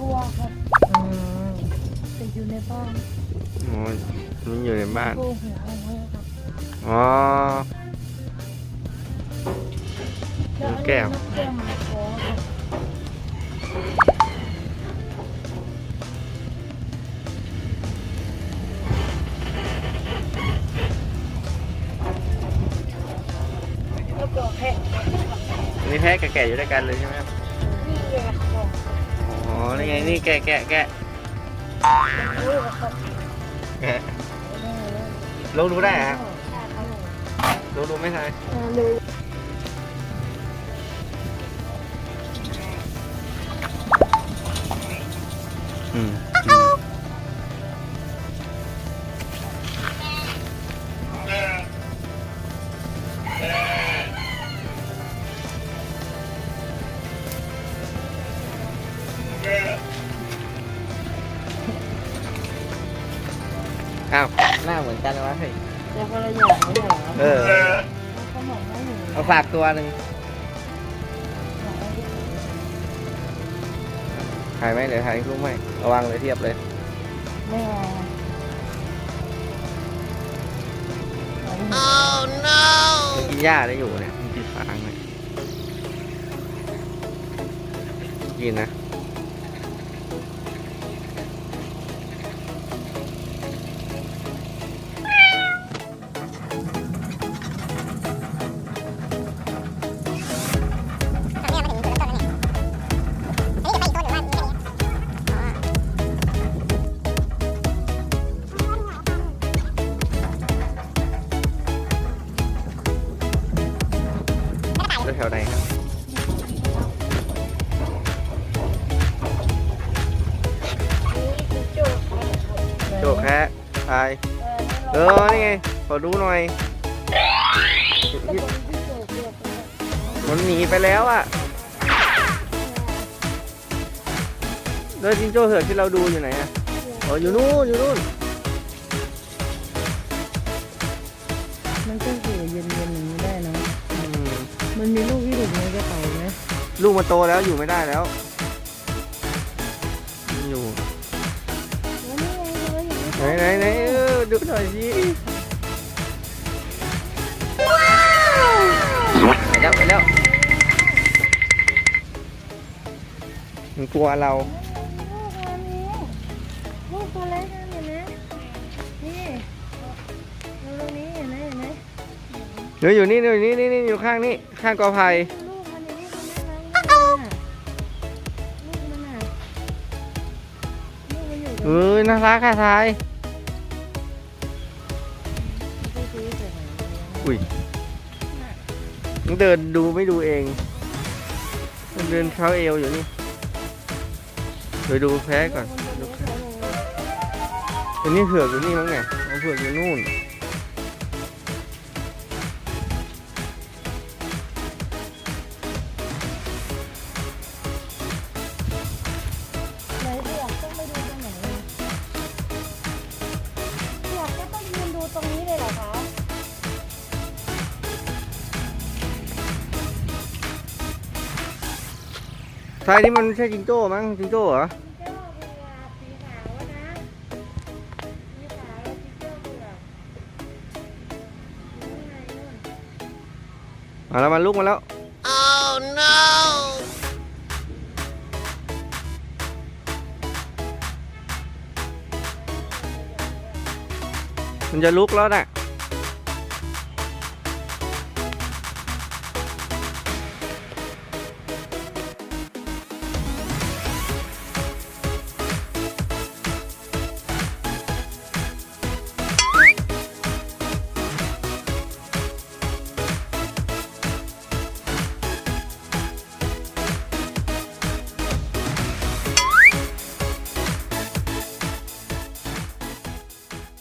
กว่าตัวครับอืมแต่อยู่ในบ้านอ๋อมันอยู่ในบ้านโผล่หัวออกมาครับอ๋อ แล้วอันนี้แก้ว นกแก้วมาขอครับแล้วก็แพะนี่แพะกับแกะอยู่ด้วยกันเลยใช่ไหมครับ นี่แยกของอ๋อ นี่ไงนี่แกะแกะแกะรู้ครับแกะลงดูได้เหรอครับลงดูไม่ใช่รู้อืม อ้าว หน้าเหมือนกันวะเฮ้ยจะคนละอย่างไม่ใช่เหรอเออเขาบอกว่าอยู่เอาฝากตัวหนึ่งถ่ายไหมเดี๋ยวถ่ายรูปให้ระวังเลยเทียบเลยไม่เอามันกินหญ้าได้อยู่เนี่ยมันกินฟางเลยกินนะ เอเอออ นี่ไง ขอดูหน่อยนี่เราที่โจ๊กเรียกนะมันหนีไปแล้วอะแล้วจิงโจ้เหือกที่เราดูอยู่ไหนอะอ๋ออยู่นู่นอยู่นู่น มันก็อยู่เย็นๆอย่างนี้ได้นะอืม มันมีลูกที่ถูกในกระเป๋าไหมลูกมันโตแล้วอยู่ไม่ได้แล้วมันอยู่แล้วนี่ไงเราอยู่ที่ไหนไหนไหนเออ ดูหน่อยสิไปแล้วไปแล้วมันกลัวเราลูกอันนี้ลูกตัวเล็กนั่นเห็นไหมนี่ดูตรงนี้เห็นไหมเห็นไหมเดี๋ยวอยู่นี่เดี๋ยวอยู่นี่นี่นี่อยู่ข้างนี่ข้างกอไผ่ลูกมันอยู่นี่มันน่ารักมากลูกมันอะลูกมันอยู่ตรงเอ้ยน่ารักค่ะทาย อุ้ยมันเดินดูไม่ดูเองมันเดินเท้าเอวอยู่นี่เดี๋ยวดูแพ้ก่อนดูแพ้เล็กเขาเลยอันนี้เผือกอยู่นี่มั้งไงเอาเผือกอยู่นู่น ทายนี่มันไม่ใช่จิงโจ้มั้งจิงโจ้เหรอเจ้าเผือกสีขาวอะนะสีขาวแล้วสีเจ้าเผือกนู่นไงนู่นมาแล้วมันลุกมาแล้วมันจะลุกแล้วน่ะ